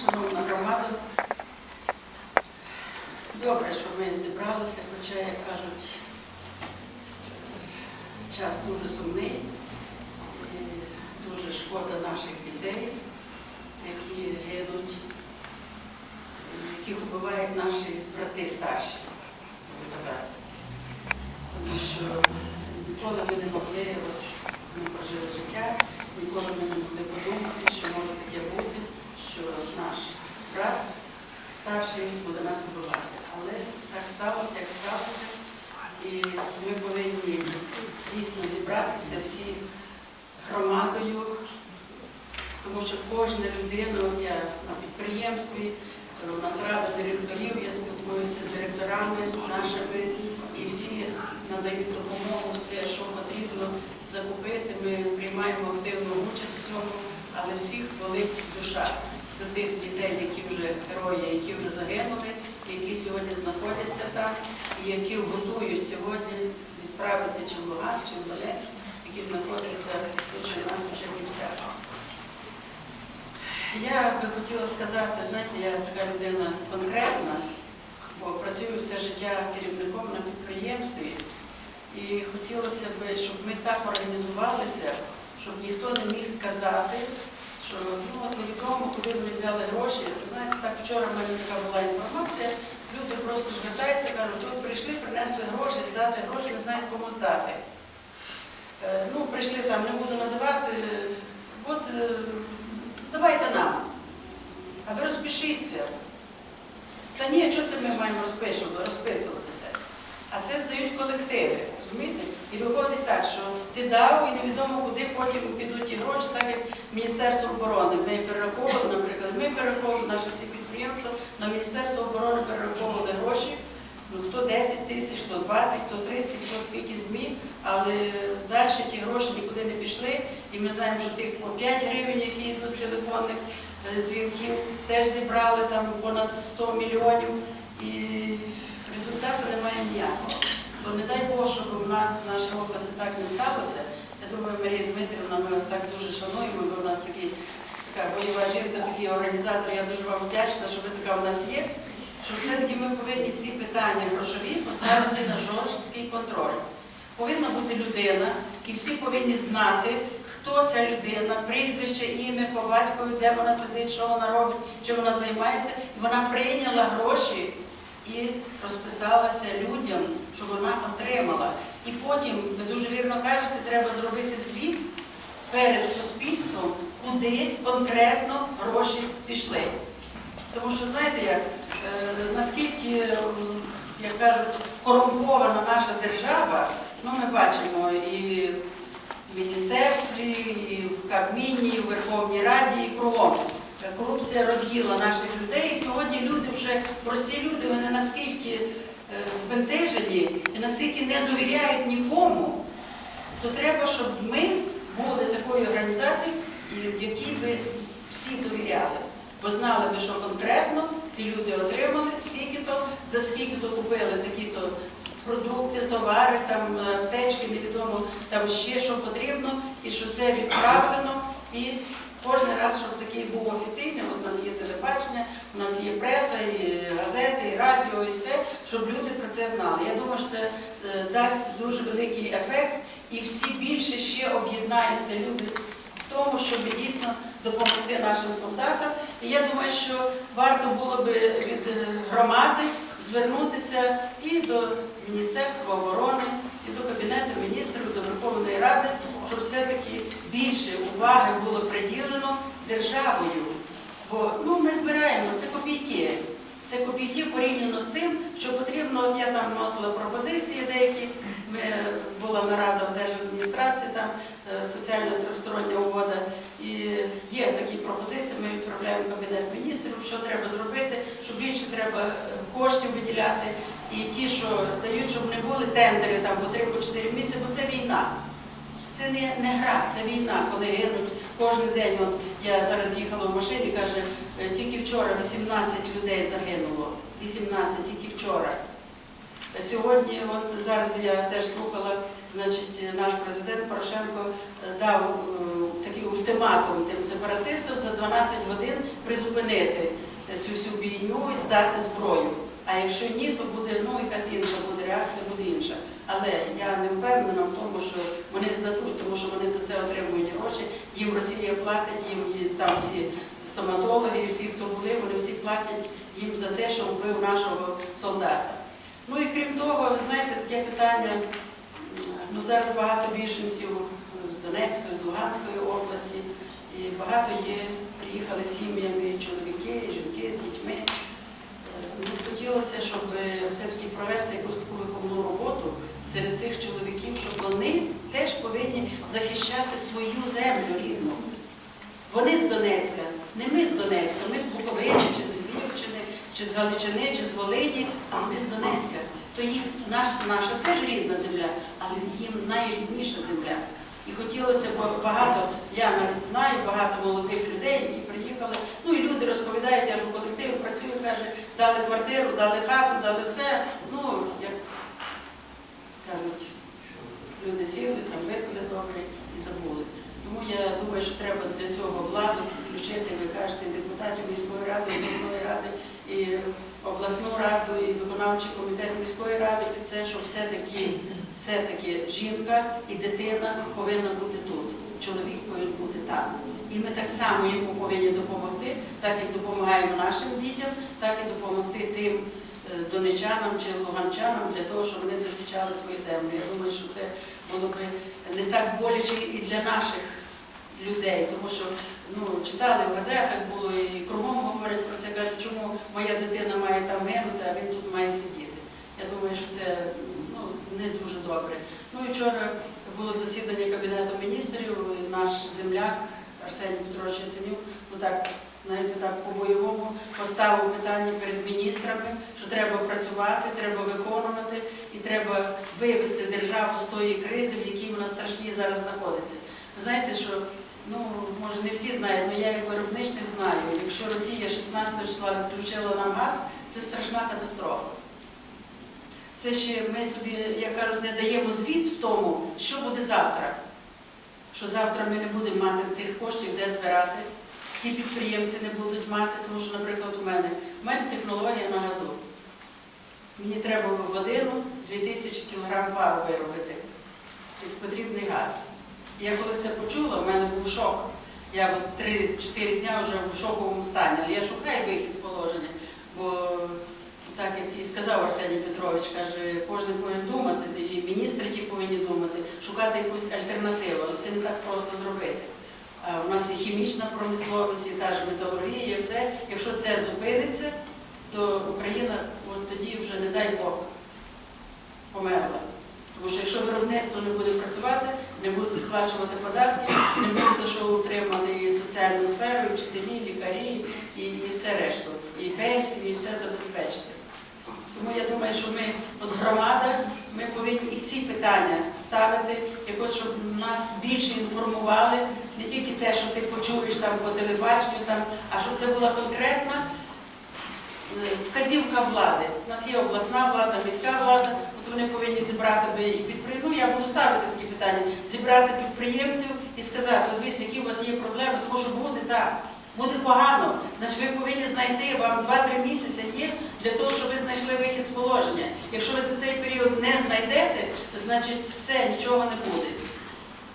Шановна громада, добре, що ми зібралися, хоча, як кажуть, час дуже сумний, дуже шкода наших дітей, які гинуть, яких вбивають наші брати старші. Тому що ніколи ми не могли, от, ми прожили життя, ніколи ми не могли подумати, що може таке бути, що наш брат старший буде нас вбивати. Але так сталося, як сталося. І ми повинні дійсно зібратися всі громадою, тому що кожна людина, я на підприємстві, у нас рада директорів, я спілкуюся з директорами нашими, і всі надають допомогу, все, що потрібно закупити. Ми приймаємо активну участь в цьому, але всіх болить душа за тих дітей, які вже герої, які вже загинули, які сьогодні знаходяться там, і які готують сьогодні відправити чи в Луганськ, чи в Донецьк, які знаходяться тут у нас в Чернівцях. Я би хотіла сказати, знаєте, я така людина конкретна, бо працюю все життя керівником на підприємстві. І хотілося б, щоб ми так організувалися, щоб ніхто не міг сказати, що ну, от невідомо, куди ми взяли гроші. Знаєте, так вчора в мене така була інформація, люди просто звертаються, кажуть, от прийшли, принесли гроші, здати гроші, не знають, кому здати. Е, Ну, прийшли там, не буду називати, от е, давайте нам. А ви розпишіться. Та ні, що це ми маємо розписуватися? А це здають колективи, розумієте? І виходить так, що ти дав і невідомо куди потім підуть ті гроші, так як Міністерство оборони. Ми перераховували, наприклад, ми перераховували наші всі підприємства, на Міністерство оборони перераховували гроші. Ну, хто 10 тисяч, хто 20, хто 30, хто скільки ЗМІ, але далі ті гроші нікуди не пішли. І ми знаємо, що тих по 5 гривень, які йдуть з телефонних е, дзвінків, теж зібрали там понад 100 мільйонів. І результату немає ніякого. То не дай Бог, щоб у нас в нашій області так не сталося. Я думаю, Марія Дмитрівна, ми вас так дуже шануємо, ви у нас такі, така бойова жінка, такий організатор, я дуже вам вдячна, що ви така у нас є. Що все-таки ми повинні ці питання грошові поставити на жорсткий контроль. Повинна бути людина, і всі повинні знати, хто ця людина, прізвище, ім'я, по батькові, де вона сидить, що вона робить, чим вона займається. І вона прийняла гроші і розписалася людям, щоб вона отримала. І потім, ви дуже вірно кажете, треба зробити звіт перед суспільством, куди конкретно гроші пішли. Тому що знаєте, як, е, наскільки, як кажуть, корумпована наша держава, ну ми бачимо і в міністерстві, і в Кабміні, і в Верховній Раді, і кругом. Е, Корупція роз'їла наших людей. І сьогодні люди вже, прості люди, вони наскільки е, збентежені і наскільки не довіряють нікому, то треба, щоб ми були такою організацією, в якій би всі довіряли. Бо знали би, що конкретно ці люди отримали стільки-то, за скільки-то купили такі-то продукти, товари, там аптечки, невідомо, там ще що потрібно, і що це відправлено. І кожен раз, щоб такий був офіційний, от у нас є телебачення, у нас є преса, і газети, і радіо, і все, щоб люди про це знали. Я думаю, що це е, дасть дуже великий ефект, і всі більше ще об'єднаються люди в тому, щоб дійсно допомогти нашим солдатам. І я думаю, що варто було би від е, громади звернутися і до Міністерства оборони, і до Кабінету міністрів, і до Верховної Ради, щоб все-таки більше уваги було приділено державою. Бо ну, ми збираємо, це копійки. Це копійки порівняно з тим, що потрібно, от я там вносила пропозиції деякі, ми, була нарада в держадміністрації, там е, соціальна тристороння угода, і є такі пропозиції, ми відправляємо в Кабінет міністрів, що треба зробити, що більше треба е, коштів виділяти, і ті, що дають, щоб не були тендери там по 3-4 місяці, бо це війна. Це не, не гра, це війна, коли гинуть кожен день. От я зараз їхала в машині, каже, е, тільки вчора 18 людей загинуло. 18 тільки вчора. Е, Сьогодні, от зараз я теж слухала, значить, наш президент Порошенко е, дав е, такий ультиматум тим сепаратистам за 12 годин призупинити е, цю всю війну і здати зброю. А якщо ні, то буде ну якась інша буде реакція, буде інша. Але я не впевнена в тому, що вони здадуть, тому що вони за це отримують гроші. Їм Росія платить, їм і там всі стоматологи, і всі, хто були, вони всі платять їм за те, що вбив нашого солдата. Ну і крім того, ви знаєте, таке питання. Ну зараз багато біженців з Донецької, з Луганської області, і багато є, приїхали сім'ями, чоловіки, жінки з дітьми. Е, хотілося, щоб все-таки провести якусь таку виховну роботу серед цих чоловіків, щоб вони теж повинні захищати свою землю рідну. Вони з Донецька, не ми з Донецька, ми з Буковини, чи з Львівщини, чи з Галичини, чи з Волині, а вони з Донецька. То їх наш, наша теж рідна земля, але їм найрідніша земля. І хотілося б багато, я навіть знаю багато молодих людей, які приїхали. Ну і люди розповідають, я ж у колективі працюю, каже, дали квартиру, дали хату, дали все. Ну, кажуть, люди сіли, там випили добре і забули. Тому я думаю, що треба для цього владу підключити, ви кажете, депутатів міської ради, обласної ради, і обласну раду, і виконавчий комітет міської ради під це, щоб все-таки все-таки жінка і дитина повинна бути тут. Чоловік повинен бути там. І ми так само йому повинні допомогти, так як допомагаємо нашим дітям, так і допомогти тим донечанам чи луганчанам для того, щоб вони захищали свою землю. Я думаю, що це було б не так боляче і для наших людей, тому що ну, читали в газетах, було і кругом говорять про це, кажуть, чому моя дитина має там гинути, а він тут має сидіти. Я думаю, що це ну, не дуже добре. Ну і вчора було засідання Кабінету міністрів, наш земляк Арсеній Петрович Яценюк, ну так, знаєте, так по-бойовому поставив питання перед міністрами, що треба працювати, треба виконувати і треба вивести державу з тої кризи, в якій вона страшній зараз знаходиться. Ви знаєте, що ну може не всі знають, але я як виробничник знаю, якщо Росія 16 числа відключила нам газ, це страшна катастрофа. Це ще ми собі, як кажуть, не даємо звіт в тому, що буде завтра. Що завтра ми не будемо мати тих коштів, де збирати. Ті підприємці не будуть мати, тому що, наприклад, у мене у мене технологія на газу. Мені треба в годину 2000 кг пару виробити. Це потрібний газ. Я коли це почула, в мене був шок. Я 3-4 дня вже в шоковому стані, але я шукаю вихід з положення, бо так як і сказав Арсеній Петрович, каже, кожен повинен думати, і міністри ті повинні думати, шукати якусь альтернативу, але це не так просто зробити. А у нас і хімічна промисловість, і та ж металургія, і все. Якщо це зупиниться, то Україна от тоді вже, не дай Бог, померла. Тому що якщо виробництво не буде працювати, не буде сплачувати податки, не буде за що утримати і соціальну сферу, і вчителі, лікарі, і, і все решту, і пенсії, і все забезпечити. Тому я думаю, що ми, от громада, ми питання ставити, якось, щоб нас більше інформували, не тільки те, що ти почуєш там по телебаченню, там, а щоб це була конкретна е, вказівка влади. У нас є обласна влада, міська влада, от вони повинні зібрати би і підприємців. Ну, я буду ставити такі питання, зібрати підприємців і сказати, дивіться, які у вас є проблеми, тому що буде так. Буде погано, значить ви повинні знайти, вам 2-3 місяці є для того, щоб ви знайшли вихід з положення. Якщо ви за цей період не значить все, нічого не буде.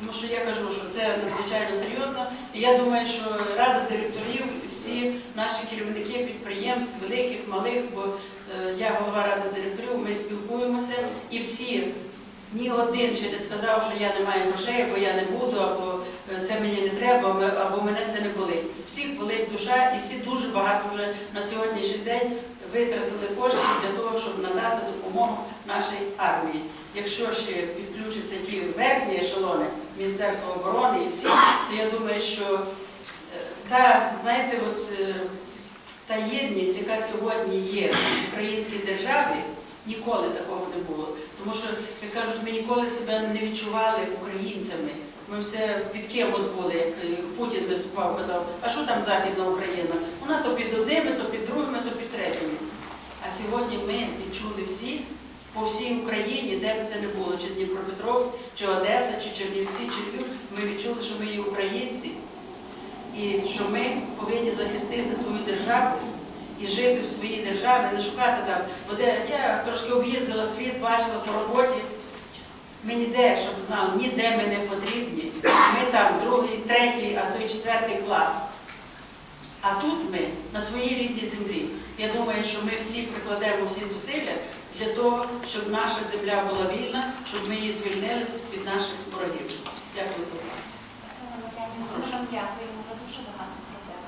Тому що я кажу, що це надзвичайно серйозно. І я думаю, що рада директорів, всі наші керівники підприємств, великих, малих, бо е, я голова ради директорів, ми спілкуємося і всі. Ні один ще не сказав, що я не маю грошей, або я не буду, або е, це мені не треба, або- мене це не болить. Всіх болить душа, і всі дуже багато вже на сьогоднішній день витратили коштів для того, щоб надати допомогу нашій армії. Якщо ще підключаться ті верхні ешелони Міністерства оборони і всі, то я думаю, що е, та, знаєте, от е, та єдність, яка сьогодні є в українській державі, ніколи такого не було. Тому що, як кажуть, ми ніколи себе не відчували українцями. Ми все під кимось були, як е, Путін виступав, казав, а що там Західна Україна? Вона то під одними, то під другими, то під третіми. А сьогодні ми відчули всі по всій Україні, де б це не було, чи Дніпропетровськ, чи Одеса, чи Чернівці, чи Львів, ми відчули, що ми є українці. і що ми повинні захистити свою державу і жити в своїй державі, не шукати там. Бо де я трошки об'їздила світ, бачила по роботі. Ми ніде, щоб знали, ніде ми не потрібні. Ми там другий, третій, а то й четвертий клас. А тут ми на своїй рідній землі. Я думаю, що ми всі прикладемо всі зусилля для того, щоб наша земля була вільна, щоб ми її звільнили від наших ворогів. Дякую за увагу. Дякуємо, ви дуже багато зробили.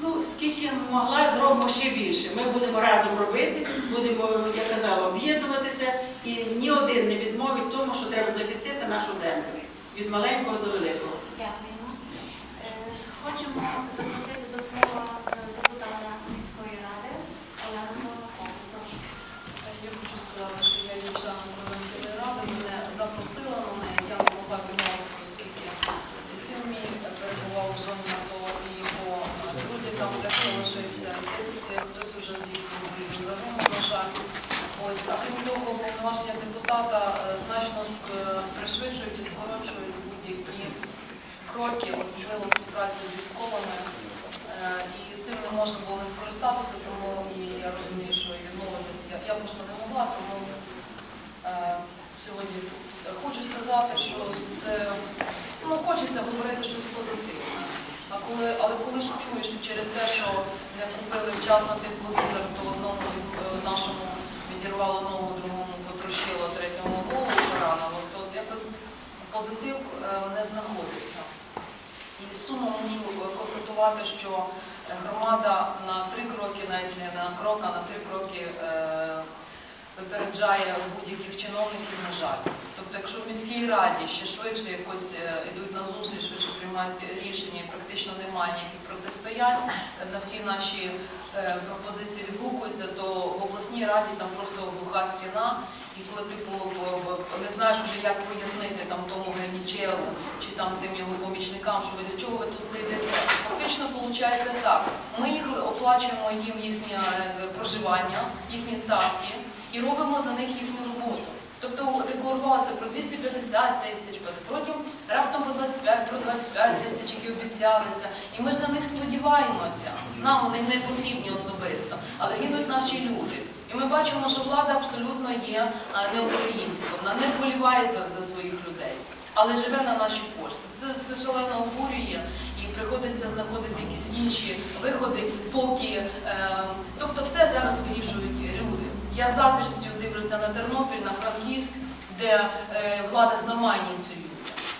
Ну, скільки могла, зробимо ще більше. Ми будемо разом робити, будемо, я казала, об'єднуватися, і ні один не відмовить тому, що треба захистити нашу землю від маленького до великого. Дякуємо. Е, Хочемо запросити до слова е, депутата міської ради Олену Головкову. Прошу. Я хочу сказати, що я є членом Координаційної ради, мене запросила на неї, я не могла відмовитися, оскільки син мій перебував в зоні АТО і по друзі там дехто лишився, десь хтось уже з їхніх друзів загинув, на жаль. Ось, а крім того, повноваження депутата е, значно ск- пришвидшують і скорочують будь-які кроки, особливо співпраці з військовими. Е, І цим не можна було не скористатися, тому і я розумію, що відмовитися. Я, я просто не могла, тому е, сьогодні. Хочу сказати, що з, ну, хочеться говорити щось позитивне. А коли, але коли ж чуєш, що через те, що не купили вчасно тепловізор, то одному е, нашому відірвало ногу, другому потрощило, третьому голову поранило, то якось позитив не знаходиться. І з сумом мушу е, констатувати, що е, громада на три кроки, навіть не на крок, а на три кроки е, випереджає будь-яких чиновників, на жаль. Тобто, якщо в міській раді ще швидше якось йдуть на зустріч, швидше приймають рішення, і практично немає ніяких протистоянь, на всі наші пропозиції відгукуються, то в обласній раді там просто глуха стіна, і коли ти по- по- по- не знаєш вже, як пояснити там тому Генічеву чи там тим його помічникам, що ви для чого ви тут сидите. Фактично виходить так. Ми їх оплачуємо їм їхнє е, проживання, їхні ставки і робимо за них їхню роботу. Тобто декларувалося про 250 тисяч, потім раптом про 25, про 25 тисяч, які обіцялися. І ми ж на них сподіваємося. Нам вони не потрібні особисто, але гинуть наші люди. І ми бачимо, що влада абсолютно є а, не українською, вона не вболіває за, своїх людей, але живе на наші кошти. Це, це шалено обурює і приходиться знаходити якісь інші виходи, поки. Е, тобто все зараз вирішують люди. Я заздрістю дивлюся на Тернопіль, на Франківськ, де е, влада сама ініціює,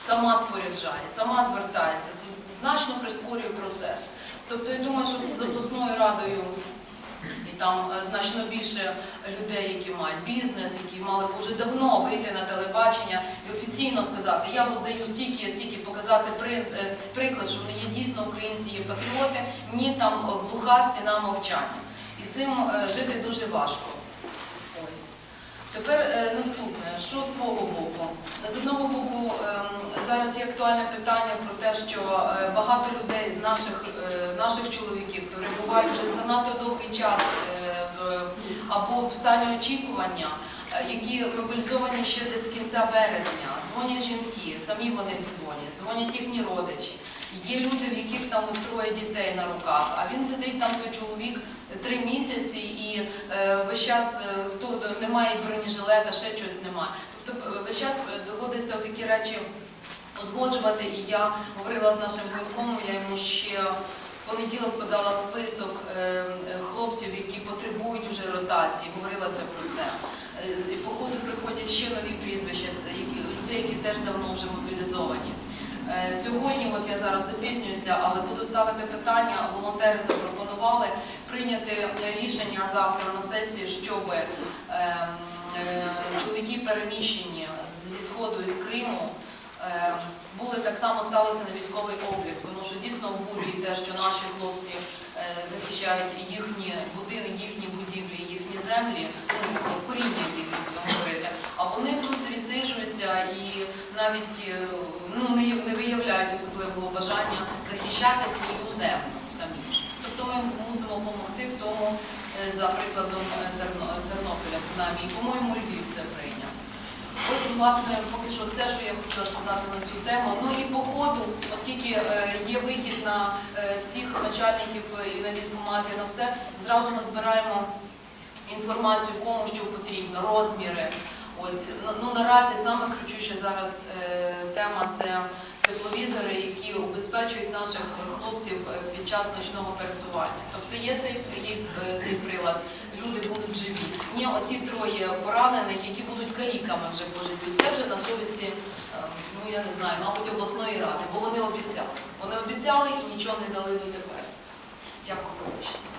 сама споряджає, сама звертається. Це значно прискорює процес. Тобто я думаю, що з обласною радою там е, значно більше людей, які мають бізнес, які мали б вже давно вийти на телебачення і офіційно сказати, я даю стільки, стільки показати е, приклад, що вони є дійсно українці, є патріоти, ні там е, глуха стіна мовчання. І з цим жити дуже важко. Ось. Тепер е, наступне, що з свого боку? З одного боку, ем, зараз є актуальне питання про те, що е, багато людей з наших, е, наших чоловіків перебувають вже занадто довгий час е, в- або в стані очікування, е, які мобілізовані ще десь з кінця березня. Дзвонять жінки, самі вони дзвонять, дзвонять їхні родичі. Є люди, в яких там троє дітей на руках, а він сидить там той чоловік три місяці і е, весь час е, хто немає бронежилета, ще щось немає. Тобто е, весь час е, доводиться такі речі узгоджувати. І я говорила з нашим воєнкомом, я йому ще в понеділок подала список е, е, хлопців, які потребують уже ротації. Говорилося про це. Е, І по ходу приходять ще нові прізвища, які- людей, які теж давно вже мобілізовані. Е, Сьогодні, от я зараз запізнююся, але буду ставити питання. Волонтери запропонували прийняти рішення завтра на сесії, щоб ем, е, чоловіки переміщені зі сходу і з Криму е, були так само сталися на військовий облік, тому що дійсно обурює те, що наші хлопці е, захищають їхні будинки, їхні будівлі, їхні землі, ну, коріння їх будемо говорити. А вони тут відсиджуються і навіть е, не, виявляють особливого бажання захищати свою землю самі ж. Тобто ми мусимо допомогти в тому, е, за прикладом е, Тернополя, принаймні, по-моєму, Львів це прийняв. Ось, власне, поки що все, що я хотіла сказати на цю тему. Ну і по ходу, оскільки е, є вихід на всіх начальників і на військкомати, на все, зразу ми збираємо інформацію, кому що потрібно, розміри. Ось ну, ну наразі саме ключуща зараз е, тема це тепловізори, які убезпечують наших хлопців е, під час ночного пересування. Тобто є цей, є, е, цей прилад, люди будуть живі. Ні, оці троє поранених, які будуть каліками вже поживуть. Це вже на совісті, е, ну я не знаю, мабуть, обласної ради, бо вони обіцяли. Вони обіцяли і нічого не дали дотепер. Дякую, вибачте.